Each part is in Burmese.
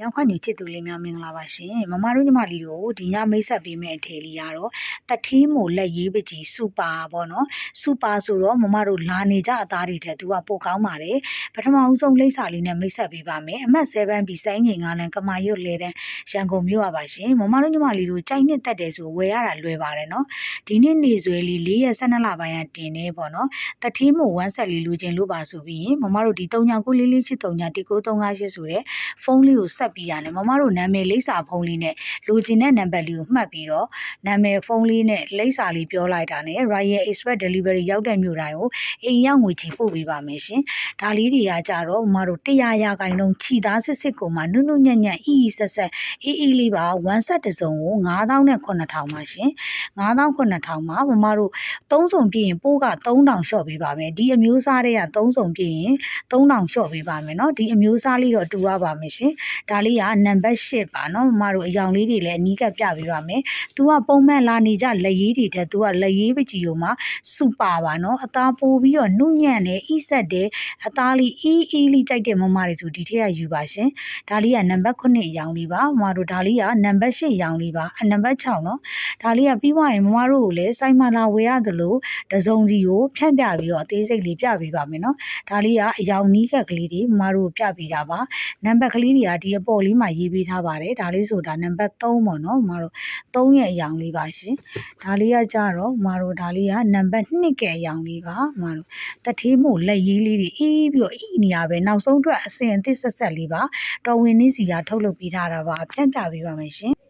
မြောက်ခွညူချစ်သူလေးများမင်္ဂလာပါရှင်မမတို့ညီမလေးတို့ဒီညမိတ်ဆက်ပေးမယ့်အထည်လေးကတော့တထင်းမိုလက်ရေးပကြီးစူပါပေါ့နော်စူပါဆိုတော့မမတို့လာနေကြအသားတွေတဲ့သူကပိုကောင်းပါတယ်ပထမဦးဆုံးလိမ့်စာလေးနဲ့မိတ်ဆက်ပေးပါမယ်အမှတ်7ပြီးစိုင်းငင်ကလည်းကမာရွတ်လဲတဲ့ရန်ကုန်မြို့ပါပါရှင်မမတို့ညီမလေးတို့ကြိုက်နှစ်တက်တယ်ဆိုဝယ်ရတာလွယ်ပါတယ်နော်ဒီနေ့နေဆွဲလေး၄ရက်12လပိုင်းကတင်နေပေါ့နော်တထင်းမိုဝမ်းဆက်လေးလူချင်းလို့ပါဆိုပြီးရင်မမတို့ဒီ39လေးလေးချစ်39 1938ဆိုတဲ့ဖုန်းလေးကိုဆက်ပြီးရတယ်မမတို့နာမည်လိပ်စာဖုန်းလေးနဲ့လိုချင်တဲ့နံပါတ်လေးကိုမှတ်ပြီးတော့နာမည်ဖုန်းလေးနဲ့လိပ်စာလေးပြောလိုက်တာနဲ့ Royal Express Delivery ရောက်တဲ့မြို့တိုင်းကိုအိမ်ရောက်ငွေချေပို့ပေးပါမယ်ရှင်။ဒါလေးတွေကကြတော့မမတို့100ရာခိုင်နှုန်းခြိသားစစ်စစ်ကိုမှနုနုညံ့ညံ့အီအီဆက်ဆက်အေးအေးလေးပါဝမ်းဆက်တစ်စုံကို9000နဲ့9000ပါရှင်။9000 9000မှာမမတို့3စုံပြည့်ရင်ပိုးက3000လျှော့ပေးပါမယ်။ဒီအမျိုးအစားတွေက3စုံပြည့်ရင်3000လျှော့ပေးပါမယ်နော်။ဒီအမျိုးအစားလေးတော့တူရပါမယ်ရှင်။ဒါလေးကနံပါတ်8ပါနော်မမတို့အယောင်လေးတွေလည်းအနီးကပ်ပြပေးပါမယ်။ तू ကပုံမှန်လာနေကြလက်ရည်တွေတဲ့ तू ကလက်ရည်ပကြီးုံမှာစူပါပါနော်အသားပိုးပြီးတော့နုညံ့တယ်ဣဆက်တယ်အသားလေးအီးအီးလေးကြိုက်တဲ့မမတွေဆိုဒီထက်ကယူပါရှင်။ဒါလေးကနံပါတ်9အယောင်လေးပါမမတို့ဒါလေးကနံပါတ်8အယောင်လေးပါအနံပါတ်6နော်ဒါလေးကပြီးသွားရင်မမတို့ကိုလည်းစိုင်းမလာဝယ်ရသလိုတစုံစီကိုဖြန့်ပြပြီးတော့အသေးစိတ်လေးပြပေးပါမယ်နော်။ဒါလေးကအယောင်နီးကပ်ကလေးတွေမမတို့ပြပေးတာပါ။နံပါတ်ကလေးတွေကဒီအပေါ်လေးမှာရေးပေးထားပါတယ်ဒါလေးဆိုတာနံပါတ်3ပေါ့နော်မတို့3ရဲ့အယောင်လေးပါရှင်ဒါလေးကကြတော့မတို့ဒါလေးကနံပါတ်2ကဲအယောင်လေးပါမတို့တထေးမို့လက်ရေးလေးတွေအေးပြီးတော့အီနေရပဲနောက်ဆုံးအတွက်အစင်အသစ်ဆက်ဆက်လေးပါတော်ဝင်နည်းစီကထုတ်လုပ်ပေးထားတာပါဖြန့်ပြပေးပါမယ်ရှင်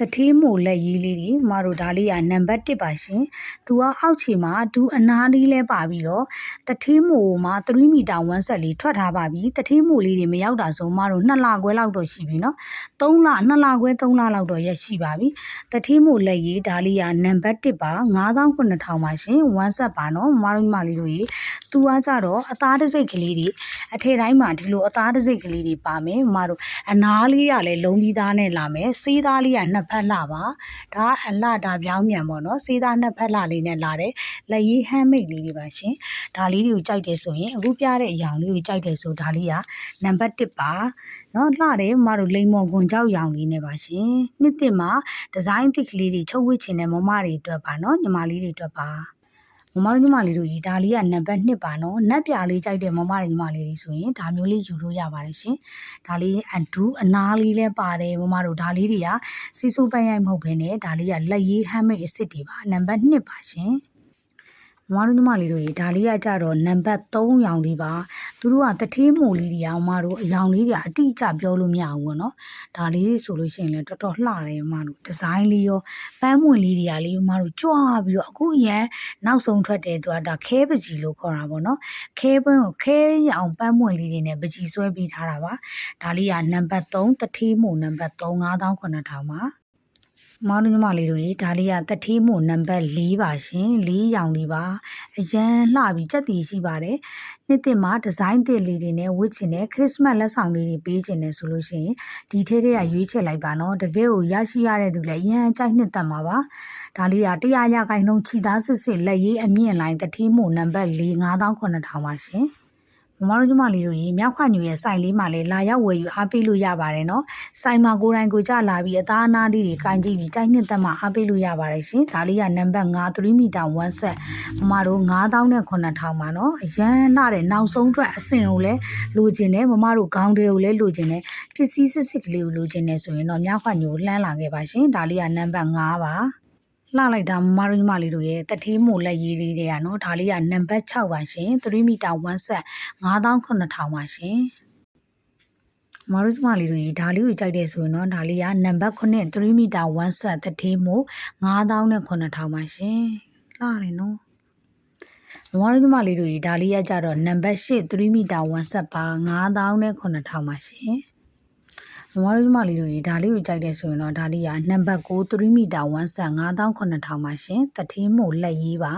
တထေးမိုလက်ရေးလေးတွေမတို့ဒါလေးကနံပါတ်1ပါရှင်။သူကအောက်ခြေမှာဒူအနားလေးလဲပါပြီးတော့တထေးမိုမှာ3မီတာဝမ်းဆက်လေးထွက်ထားပါပြီ။တထေးမိုလေးတွေမရောက်တာဆိုမတို့2လခွဲလောက်တော့ရှိပြီနော်။3လ2လခွဲ3လလောက်တော့ရရှိပါပြီ။တထေးမိုလက်ရေးဒါလေးကနံပါတ်1ပါ9900ပါရှင်။ဝမ်းဆက်ပါနော်။မတို့ညီမလေးတို့ရေသူကကြတော့အသားတစိတ်ကလေးတွေအထည်တိုင်းမှာဒီလိုအသားတစိတ်ကလေးတွေပါမယ်။မတို့အနားလေးကလည်းလုံးပြီးသားနဲ့လာမယ်။စေးသားလေးကနှစ်ဖက်လှပါဒါအလှဒါပြောင်းမြန်ပေါ့နော်စေးသားနှစ်ဖက်လှလေးနဲ့လာတယ်လက်ရည်ဟမ်းမိတ်လေးတွေပါရှင်ဒါလေးတွေကိုကြိုက်တယ်ဆိုရင်အခုပြတဲ့အရောင်လေးကိုကြိုက်တယ်ဆိုဒါလေးကနံပါတ်1ပါနော်လှတယ်မတို့လိမ္မော်ကွန်ကြောက်ရောင်လေးနဲ့ပါရှင်နှစ်တစ်မှာဒီဇိုင်းတစ်ကလေးတွေချုပ်ဝစ်ချင်တဲ့မမတွေအတွက်ပါနော်ညီမလေးတွေအတွက်ပါ မမတို့ညီမလေးတို့ကြီးဒါလေးကနံပါတ်1ပါနော်နက်ပြာလေးကြိုက်တဲ့မမတွေညီမလေးတွေဆိုရင်ဒါမျိုးလေးယူလို့ရပါတယ်ရှင်ဒါလေးအန်ဒူအနားလေးလည်းပါတယ်မမတို့ဒါလေးတွေကစီဆူပန်းရိုက်မဟုတ်ဘဲနဲ့ဒါလေးကလက်ရေးဟမ်းမိတ်အစ်စ်တွေပါနံပါတ်1ပါရှင် မမတို့ညီမလေးတို့ရေဒါလေးကကြတော့နံပါတ်3ရောင်လေးပါသူတို့ကတထေးမိုလေးတွေကမမတို့အရောင်လေးတွေအတိအကျပြောလို့မရဘူးပေါ့နော်ဒါလေးတွေဆိုလို့ရှိရင်လည်းတော်တော်လှတယ်မမတို့ဒီဇိုင်းလေးရောပန်းမွင့်လေးတွေကလေးမမတို့ကြွားပြီးတော့အခုအရန်နောက်ဆုံးထွက်တယ်သူကဒါခဲပကြီးလို့ခေါ်တာပေါ့နော်ခဲပွန်းကိုခဲရအောင်ပန်းမွင့်လေးတွေနဲ့ပကြီးဆွဲပေးထားတာပါဒါလေးကနံပါတ်3တထေးမိုနံပါတ်3 9000 9000ပါ မောင်တို့ညီမလေးတို့ရေဒါလေးကတတိမို့နံပါတ်4ပါရှင်4ရောင်လေးပါအရန်လှပြီးစက်တည်ရှိပါတယ်နှစ်တစ်မှာဒီဇိုင်းတစ်လေးတွေနဲ့ဝတ်ချင်တဲ့ခရစ်စမတ်လက်ဆောင်လေးတွေပေးချင်တယ်ဆိုလို့ရှိရင်ဒီထဲထဲကရွေးချယ်လိုက်ပါနော်တကယ်ကိုရရှိရတဲ့သူလည်းအရန်ကြိုက်နှစ်သက်မှာပါဒါလေးက100ရာခိုင်နှုန်းခြိသားစစ်စစ်လက်ရေးအမြင့်လိုင်းတတိမို့နံပါတ်4 9000 9000ပါရှင် မမတို့ညီမလေးတို့ရေမြောက်ခွညူရဲ့စိုင်လေးမှာလည်းလာရောက်ဝယ်ယူအားပေးလို့ရပါတယ်နော်။စိုင်မှာကိုယ်တိုင်ကိုကြလာပြီးအသားအနာလေးတွေကင်ကြည့်ပြီးတိုက်နှစ်သက်မှအားပေးလို့ရပါတယ်ရှင်။ဒါလေးကနံပါတ်5 3မီတာ1ဆက်မမတို့9000နဲ့9000ပါနော်။အရန်လှတဲ့နောက်ဆုံးအတွက်အဆင်ကိုလည်းလိုချင်တယ်မမတို့ခေါင်းတွေကိုလည်းလိုချင်တယ်ပစ္စည်းစစ်စစ်ကလေးကိုလိုချင်တယ်ဆိုရင်တော့မြောက်ခွညူလှမ်းလာခဲ့ပါရှင်။ဒါလေးကနံပါတ်5ပါ။ လှလိုက်တာမမတို့ညီမလေးတို့ရဲ့တထေးမိုလက်ရေးလေးတွေကနော်ဒါလေးကနံပါတ်6ပါရှင်3မီတာ1ဆက်9000 9000ပါရှင်မတို့ကျမလေးတွေဒါလေးကိုကြိုက်တယ်ဆိုရင်တော့ဒါလေးကနံပါတ်9 3မီတာ1ဆက်တထေးမို9000နဲ့9000ပါရှင်လှတယ်နော်မမတို့ကျမလေးတွေဒါလေးကကြတော့နံပါတ်8 3မီတာ1ဆက်ပါ9000နဲ့9000ပါရှင် မမတို့ညီမလေးတို့ရေဒါလေးကိုကြိုက်တယ်ဆိုရင်တော့ဒါလေးကနံပါတ်6 3မီတာ1ဆက်9000 9000ပါရှင်တထင်းမို့လက်ရေးပါ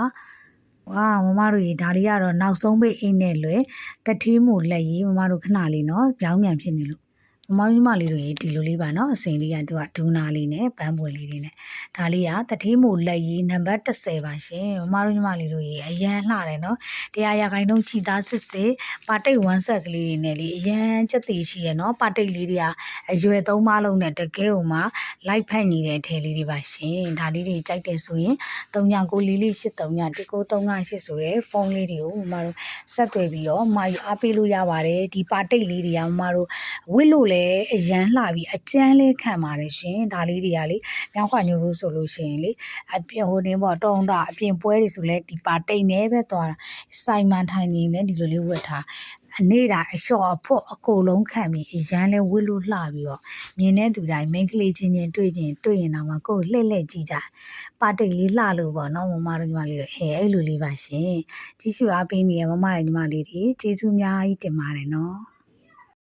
ဝါမမတို့ရေဒါလေးကတော့နောက်ဆုံးပိတ်အိတ်နဲ့လွယ်တထင်းမို့လက်ရေးမမတို့ခဏလေးနော်ပြောင်းပြန်ဖြစ်နေလို့ မမကြီးမလေးတို့ရေဒီလိုလေးပါနော်အစိမ်လေးကသူကဒူနာလေးနဲ့ပန်းပွေလေးတွေနဲ့ဒါလေးကတတိမိုလက်ရေးနံပါတ်30ပါရှင်မမတို့ညီမလေးတို့ရေအရန်လှတယ်နော်တရားရခိုင်တုံးချီသားစစ်စစ်ပါတိတ်ဝမ်းဆက်ကလေးတွေနဲ့လေအရန်စက်သေးရှိရနော်ပါတိတ်လေးတွေကအရွယ်သုံးပါလုံးနဲ့တကယ်ဟိုမှာလိုက်ဖက်နေတဲ့အထဲလေးတွေပါရှင်ဒါလေးတွေကြိုက်တယ်ဆိုရင်39လေးလေး83 1938ဆိုတဲ့ဖုန်းလေးတွေကိုမမတို့ဆက်သွယ်ပြီးတော့မမယူအားပေးလို့ရပါတယ်ဒီပါတိတ်လေးတွေကမမတို့ဝစ်လို့လည်းအရန်လှပြီးအကျန်းလေးခံပါတယ်ရှင်ဒါလေးတွေကလေမြောက်ခွညိုလို့ဆိုလို့ရှိရင်လေအပြင်ဟိုနေပေါ့တုံးတာအပြင်ပွဲတွေဆိုလဲဒီပါတိတ်နေပဲသွားတာစိုင်မန်ထိုင်နေလဲဒီလိုလေးဝတ်ထားအနေတာအလျှော်အဖို့အကိုလုံးခံပြီးအရန်လဲဝစ်လို့လှပြီးတော့မြင်တဲ့သူတိုင်းမိန်းကလေးချင်းချင်းတွေ့ချင်းတွေ့ရင်တော့မှကိုယ်လှည့်လှည့်ကြည့်ကြပါတိတ်လေးလှလို့ပေါ့နော်မမတို့ညီမလေးတို့ဟဲအဲ့လိုလေးပါရှင်ကြည့်ရှုအားပေးနေရမမရဲ့ညီမလေးတွေကျေးဇူးအများကြီးတင်ပါတယ်နော်